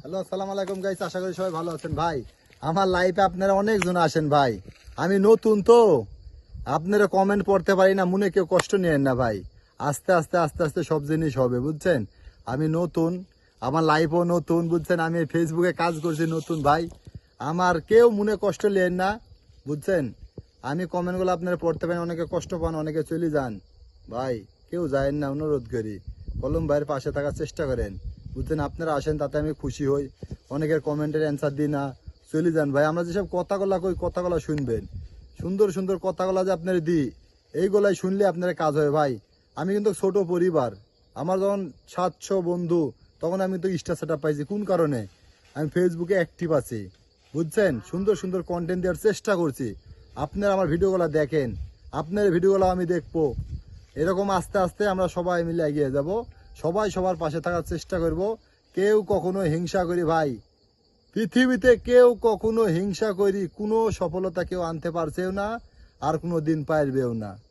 Hello, আসসালামু আলাইকুম guys আশা করি সবাই ভালো আছেন। ভাই, আমার লাইফে আপনারা অনেকজন আসেন ভাই। আমি নতুন তো। আপনারা কমেন্ট পড়তে পারি না, মনে কেউ কষ্ট নিয়েন না ভাই। আস্তে আস্তে আস্তে আস্তে সব জিনিস হবে, বুঝছেন? আমি নতুন, আমার লাইফও নতুন, বুঝছেন? আমি ফেসবুকে কাজ করছি নতুন ভাই। আমার কেউ মনে কষ্ট নেন না, বুঝছেন? আমি কমেন্টগুলো আপনারা পড়তে পারেন, অনেকে কষ্ট পান, অনেকে চলে যান। ভাই, কেউ যায় না, অনুরোধ করি। কলম ভাইয়ের পাশে থাকার চেষ্টা করেন। বুঝছেন আপনারা আসেন, তাতে আমি খুশি হই। অনেকের কমেন্টের অ্যান্সার দিই না। চলে যান ভাই, আমরা যেসব কথাগুলা কই, কথাগুলা শুনবেন। সুন্দর সুন্দর কথাগুলা যে আপনারা দিই, এইগুলাই শুনলে আপনার কাজ হয় ভাই। আমি কিন্তু ছোট পরিবার। আমার যখন সাতশো বন্ধু, তখন আমি তো ইনস্টা সেট পাইছি। কোন কারণে? আমি ফেসবুকে অ্যাক্টিভ আছি। বুঝছেন? সুন্দর সুন্দর কন্টেন্ট দেওয়ার চেষ্টা করছি। আপনারা আমার ভিডিওগুলো দেখেন। আপনার ভিডিওগুলো আমি দেখব। এরকম আস্তে আস্তে আমরা সবাই মিলে এগিয়ে যাব। সবাই সবার পাশে থাকার চেষ্টা করব। কেউ কখনো হিংসা করি ভাই। পৃথিবীতে কেউ কখনো হিংসা করি, কোনো সফলতা কেউ আনতে পারছেও না, আর কোনো দিন পারবেও না।